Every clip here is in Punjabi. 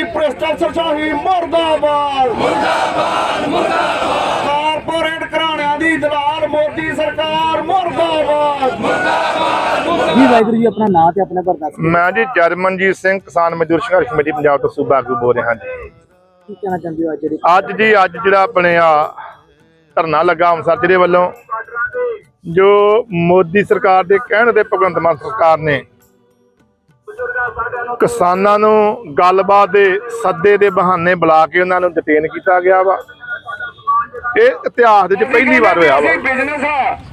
ਦੀ ਭ੍ਰਿਸ਼ਟਾਚਾਰ ਸ਼ਾਹੀ ਮੁਰਦਾਬਾਦ। ਮੁਰਦਾਬਾਦ ਮੁਰਦਾਬਾਦ। ਕਾਰਪੋਰੇਟ ਘਰਾਣਿਆਂ ਦੀ ਦਲਾਲ ਮੋਦੀ ਸਰਕਾਰ ਮੁਰਦਾਬਾਦ। ਜੀ ਵਾਹਿਗੁਰੂ ਜੀ ਆਪਣਾ ਨਾਂ ਤੇ ਆਪਣਾ ਘਰ ਦੱਸ ਦਿਓ। ਮੈਂ ਜੀ ਜਰਮਨਜੀਤ ਸਿੰਘ ਕਿਸਾਨ ਮਜ਼ਦੂਰ ਸੰਘਰਸ਼ ਕਮੇਟੀ ਪੰਜਾਬ ਤੋਂ ਸੂਬਾ ਆਗੂ ਬੋਲ ਰਿਹਾ ਜੀ। ਕੀ ਕਹਿਣਾ ਚਾਹੁੰਦੇ ਹੋ ਅੱਜ ਜਿਹੜੀ ਅੱਜ ਜੀ ਅੱਜ ਜਿਹੜਾ ਆਪਣੇ ਆ ਧਰਨਾ ਲੱਗਾ ਅੰਮ੍ਰਿਤਸਰ ਜ਼ਿਲ੍ਹੇ ਵੱਲੋਂ ਜੋ ਮੋਦੀ ਸਰਕਾਰ ਦੇ ਕਹਿਣ ਤੇ ਭਗਵੰਤ ਮਾਨ ਸਰਕਾਰ ਨੇ ਕਿਸਾਨਾਂ ਨੂੰ ਗੱਲਬਾਤ ਦੇ ਸੱਦੇ ਦੇ ਬਹਾਨੇ ਬੁਲਾ ਕੇ ਉਹਨਾਂ ਨੂੰ ਡਿਟੇਨ ਕੀਤਾ ਗਿਆ ਵਾ। ਇਹ ਇਤਿਹਾਸ ਦੇ ਵਿੱਚ ਪਹਿਲੀ ਵਾਰ ਹੋਇਆ ਵਾ।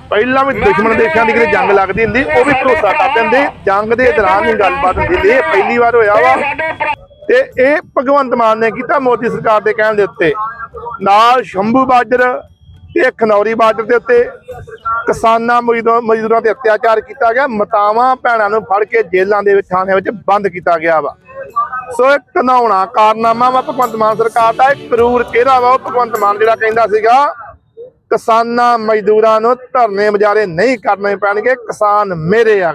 ਪਹਿਲਾਂ ਵੀ ਦੁਸ਼ਮਣ ਦੇਸ਼ਾਂ ਦੀ ਕਿਤੇ ਜੰਗ ਲੱਗਦੀ ਹੁੰਦੀ ਉਹ ਵੀ ਭਰੋਸਾ ਕਰ ਦਿੰਦੇ ਜੰਗ ਦੇ ਦੌਰਾਨ ਹੀ ਗੱਲਬਾਤ ਹੁੰਦੀ ਇਹ ਪਹਿਲੀ ਵਾਰ ਹੋਇਆ ਵਾ। ਤੇ ਇਹ ਭਗਵੰਤ ਮਾਨ ਨੇ ਕੀਤਾ ਮੋਦੀ ਸਰਕਾਰ ਦੇ ਕਹਿਣ ਦੇ ਉੱਤੇ। ਨਾਲ ਸ਼ੰਭੂ ਬਾਰਡਰ ਤੇ ਖਨੌਰੀ ਬਾਰਡਰ ਦੇ ਉੱਤੇ ਕਿਸਾਨਾਂ ਮਜ਼ਦੂਰਾਂ ਤੇ ਅਤਿਆਚਾਰ ਕੀਤਾ ਗਿਆ। ਮਤਾਵਾਂ ਭੈਣਾਂ ਨੂੰ ਫੜ ਕੇ ਜੇਲ੍ਹਾਂ ਦੇ ਵਿੱਚ ਥਾਣਿਆਂ ਵਿੱਚ ਬੰਦ ਕੀਤਾ ਗਿਆ ਵਾ। ਸੋ ਇਹ ਘਨਾਉਣਾ ਕਾਰਨਾਮਾ ਵਾ ਭਗਵੰਤ ਮਾਨ ਸਰਕਾਰ ਦਾ। ਇੱਕ ਕਰੂਰ ਕਿਹੜਾ ਵਾ? ਉਹ ਭਗਵੰਤ ਮਾਨ ਜਿਹੜਾ ਕਹਿੰਦਾ ਸੀਗਾ ਕਿਸਾਨਾਂ ਮਜ਼ਦੂਰਾਂ ਨੂੰ ਧਰਨੇ ਮੁਜ਼ਾਹਰੇ ਨਹੀਂ ਕਰਨੇ ਪੈਣਗੇ ਕਿਸਾਨ ਮੇਰੇ ਆ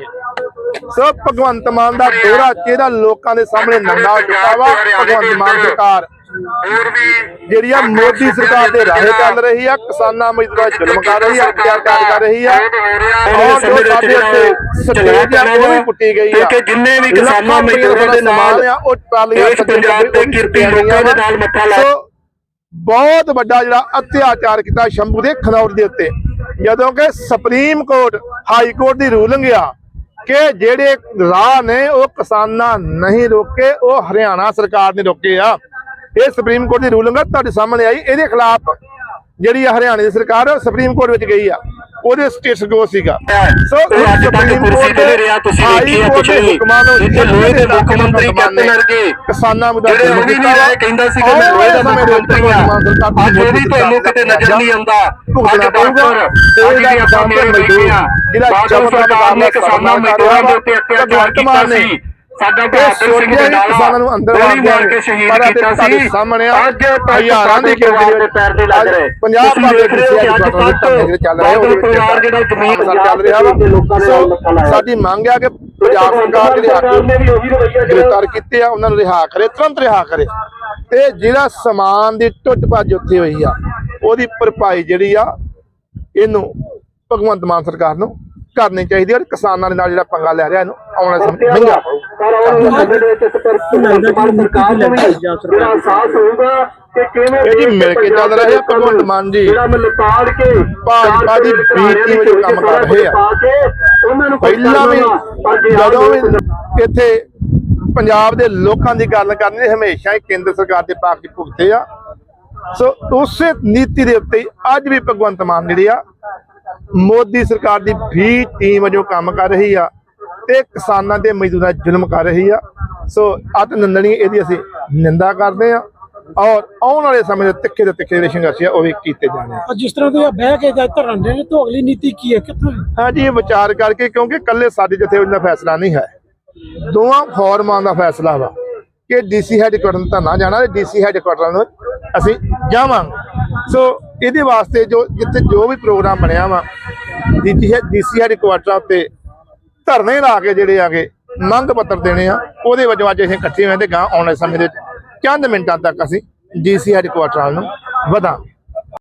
ਸੋ ਭਗਵੰਤ ਮਾਨ ਦਾ ਦੋਹਰਾ ਚਿਹਰਾ ਲੋਕਾਂ ਦੇ ਸਾਹਮਣੇ ਨੰਗਾ ਚੁੱਕਾ ਵਾ। ਭਗਵੰਤ ਮਾਨ ਸਰਕਾਰ ਹੋਰ ਵੀ ਜਿਹੜੀ ਆ ਮੋਦੀ ਸਰਕਾਰ ਦੇ ਰਾਹੇ ਚੱਲ ਰਹੀ ਆ ਕਿਸਾਨਾਂ ਮਜ਼ਦੂਰਾਂ ਜ਼ੁਲਮ ਕਰ ਰਹੀ ਆ ਅਤਿਆਚਾਰ ਕਰ ਰਹੀ ਆ। ਔਰ ਜੋ ਸਾਡੇ ਉੱਤੇ ਸਟੇਜ ਆ ਉਹ ਵੀ ਪੁੱਟੀ ਗਈ ਆ। ਕਿਉਂਕਿ ਜਿੰਨੇ ਵੀ ਕਿਸਾਨਾਂ ਮਜ਼ਦੂਰਾਂ ਦੇ ਨਾਲ ਆ ਉਹ ਟਰਾਲੀਆਂ ਪੰਜਾਬ ਦੇ ਕਿਰਤੀ ਲੋਕਾਂ ਦੇ ਨਾਲ ਮੱਥਾ ਲਾ ਬਹੁਤ ਵੱਡਾ ਜਿਹੜਾ ਅਤਿਆਚਾਰ ਕੀਤਾ ਸ਼ੰਭੂ ਦੇ ਖਨੌਰ ਦੇ ਉੱਤੇ। ਜਦੋਂ ਕਿ ਸੁਪਰੀਮ ਕੋਰਟ ਹਾਈ ਕੋਰਟ ਦੀ ਰੂਲਿੰਗ ਆ ਕਿ ਜਿਹੜੇ ਰਾਹ ਨੇ ਉਹ ਕਿਸਾਨਾਂ ਨਹੀਂ ਰੋਕੇ ਉਹ ਹਰਿਆਣਾ ਸਰਕਾਰ ਨੇ ਰੋਕੇ ਆ। ਇਹ ਸੁਪਰੀਮ ਕੋਰਟ ਦੀ ਰੂਲਿੰਗ ਆ ਤੁਹਾਡੇ ਸਾਹਮਣੇ ਆਈ। ਇਹਦੇ ਖਿਲਾਫ ਜਿਹੜੀ ਹਰਿਆਣੇ ਦੀ ਸਰਕਾਰ ਸੁਪਰੀਮ ਕੋਰਟ ਵਿੱਚ ਗਈ ਆ। ਉਹਦੇ ਸਟੇਟਸ ਗੋ ਸੀਗਾ। ਸੋ ਅੱਜ ਤੱਕ ਸੁਪਰੀਮ ਕੁਰਸੀ ਕੋਰਟ ਤੇ ਰਿਹਾ ਤੁਸੀਂ ਕੋਰਟ ਕੁਛ ਦੇ ਨਹੀਂ ਹੁਕਮਾਂ ਨੂੰ ਇੱਥੇ ਲੋਹੇ ਦੇ ਮੁੱਖ ਮੰਤਰੀ ਕੈਪਟਨ ਵਰਗੇ ਕਿਸਾਨਾਂ ਮੁਦਾ ਜਿਹੜੇ ਉਹ ਵੀ ਨਹੀਂ ਰਹੇ ਕਹਿੰਦਾ ਸੀ ਕਿ ਮੈਂ ਲੋਹੇ ਦਾ ਮੁੱਖ ਮੰਤਰੀ ਆ ਅੱਜ ਉਹ ਵੀ ਤੁਹਾਨੂੰ ਕਿਤੇ ਨਜ਼ਰ ਨਹੀਂ ਆਉਂਦਾ। ਭੁਗਤਣਾ ਪਊਗਾ ਅੱਜ ਵੀ ਆਪਾਂ ਮੇਰੇ ਆ ਜਿਹੜਾ ਸਰਕਾਰ ਨੇ ਕਿਸਾਨਾਂ ਮਜ਼ਦੂਰਾਂ ਦੇ ਉੱਤੇ ਅਤਿਆਚਾਰ ਕੀਤਾ ਸੀ। ਸਾਡਾ ਬਹਾਦਰ ਸਿੰਘ ਦੇ ਨਾਲ ਕਿਸਾਨਾਂ ਨੂੰ ਅੰਦਰ ਮਾਰ ਕੇ ਸ਼ਹੀਦ ਕੀਤਾ ਸੀ। ਸਾਹਮਣੇ ਅੱਜ ਹਜ਼ਾਰਾਂ ਦੀ ਗਿਣਤੀ ਦੇ ਪੈਰ ਦੇ ਲੱਗ ਰਹੇ। ਪੰਜਾਬ ਦੇ ਦੇਖ ਰਹੇ ਹੋ ਅੱਜ ਚੱਲ ਰਹੇ ਬਾਦਲ ਪਰਿਵਾਰ ਜਿਹੜਾ ਜ਼ਮੀਨ ਚੱਲ ਰਿਹਾ ਵਾ। ਲੋਕਾਂ ਦੇ ਲਾਇਆ। ਸਾਡੀ ਮੰਗ ਆ ਕਿ ਪੰਜਾਬ ਸਰਕਾਰ ਨੇ ਉਹੀ ਰਵਈਆ ਗ੍ਰਿਫਤਾਰ ਕੀਤੇ ਆ ਉਹਨਾਂ ਨੂੰ ਰਿਹਾ ਕਰੇ ਤੁਰੰਤ ਰਿਹਾ ਕਰੇ। ਤੇ ਜਿਹੜਾ ਸਮਾਨ ਦੀ ਟੁੱਟ ਭੱਜ ਉੱਥੇ ਹੋਈ ਆ ਉਹਦੀ ਭਰਪਾਈ ਜਿਹੜੀ ਆ ਇਹਨੂੰ ਭਗਵੰਤ ਮਾਨ ਸਰਕਾਰ ਨੂੰ ਕਰਨੀ ਚਾਹੀਦੀ ਹੈ ਔਰ ਕਿਸਾਨਾਂ ਦੇ ਨਾਲ ਜਿਹੜਾ ਪੰਗਾ ਲੈ ਰਿਹਾ ਇਹਨੂੰ ਆਉਣ ਵਾਲੇ ਸਮੇਂ 'ਚ ਮਹਿੰਗਾ ਪਰ ਆਉਣ ਵਾਲੇ ਸਮੇਂ ਦੇ ਵਿੱਚ ਇਸ ਪਰ ਲੱਗਦਾ ਕਿ ਸਰਕਾਰ ਨੂੰ ਵੀ ਨੀਤੀ ਜਾਂ ਸਰਕਾਰ ਜਿਹੜਾ ਅਹਿਸਾਸ ਹੋਊਗਾ ਕਿ ਕਿਵੇਂ ਇਹ ਜੀ ਮਿਲ ਕੇ ਚੱਲ ਰਹੇ ਆ ਭਗਵੰਤ ਮਾਨ ਜੀ। ਜਿਹੜਾ ਮੈਂ ਲਿਪਾੜ ਕੇ ਭਾਜਪਾ ਦੀ ਬੀਤੀ ਵਿੱਚ ਕੰਮ ਕਰ ਰਹੇ ਆ ਪਾ ਕੇ ਉਹਨਾਂ ਨੂੰ ਕੁਛ ਪਹਿਲਾਂ ਵੀ ਜਦੋਂ ਵੀ ਇੱਥੇ ਪੰਜਾਬ ਦੇ ਲੋਕਾਂ ਦੀ ਗੱਲ ਕਰਨੀ ਹਮੇਸ਼ਾ ਹੀ ਕੇਂਦਰ ਸਰਕਾਰ ਦੇ 'ਚ ਭੁਗਤੇ ਆ। ਸੋ ਉਸੇ ਨੀਤੀ ਦੇ ਉੱਤੇ ਅੱਜ ਵੀ ਭਗਵੰਤ ਮਾਨ ਜਿਹੜੀ ਆ ਮੋਦੀ ਸਰਕਾਰ ਦੀ ਵੀ ਟੀਮ ਵਜੋਂ ਕੰਮ ਕਰ ਰਹੀ ਆ ਤੇ ਕਿਸਾਨਾਂ ਤੇ ਮਜ਼ਦੂਰਾਂ ਤੇ ਜ਼ੁਲਮ ਕਰ ਰਹੀ ਆ। ਸੋ ਅਤ ਨਿੰਦਣੀ ਇਹਦੀ ਅਸੀਂ ਨਿੰਦਾ ਕਰਦੇ ਆ ਔਰ ਆਉਣ ਵਾਲੇ ਸਮੇਂ ਦੇ ਤਿੱਖੇ ਤੇ ਤਿੱਖੇ ਜਿਹੜੇ ਸੰਘਰਸ਼ ਆ ਉਹ ਵੀ ਕੀਤੇ ਜਾਣੇ ਆ। ਜਿਸ ਤਰ੍ਹਾਂ ਤੁਸੀਂ ਬਹਿ ਕੇ ਜਾਂ ਧਰਨ ਦੇ ਨੇ ਤੋਂ ਅਗਲੀ ਨੀਤੀ ਕੀ ਹੈ? ਕਿੱਥੋਂ ਹਾਂਜੀ ਇਹ ਵਿਚਾਰ ਕਰਕੇ ਕਿਉਂਕਿ ਕੱਲੇ ਸਾਡੇ ਜਥੇ ਦਾ ਫੈਸਲਾ ਨਹੀਂ ਹੈ। ਦੋਵਾਂ ਫੋਰਮਾਂ ਦਾ ਫੈਸਲਾ ਵਾ ਕਿ ਡੀਸੀ ਹੈੱਡਕੁਆਟਰ ਨੂੰ ਧਰਨਾ ਜਾਣਾ ਤੇ ਡੀਸੀ ਹੈੱਡਕੁਆਟਰ ਨੂੰ ਅਸੀਂ ਜਾਵਾਂਗੇ। ਸੋ ਇਹਦੇ ਵਾਸਤੇ ਜੋ ਜਿੱਥੇ ਜੋ ਵੀ ਪ੍ਰੋਗਰਾਮ ਬਣਿਆ ਵਾ, ਡੀਸੀ ਡੀਸੀ ਹੈੱਡਕੁਆਟਰ ਉੱਤੇ ਧਰਨੇ ਲਾ ਕੇ ਜਿਹੜੇ ਆਗੇ ਮੰਗ ਪੱਤਰ ਦੇਣੇ ਆ, ਉਹਦੇ ਵਜੋਂ ਅੱਜ ਅਸੀਂ ਇਕੱਠੇ ਹੋਏ ਤੇ ਗਾਂ ਆਉਣ ਵਾਲੇ ਸਮੇਂ ਦੇ ਚੰਦ ਮਿੰਟਾਂ ਤੱਕ ਅਸੀਂ ਡੀਸੀ ਹੈੱਡਕੁਆਟਰ ਨੂੰ ਵਧਾਂ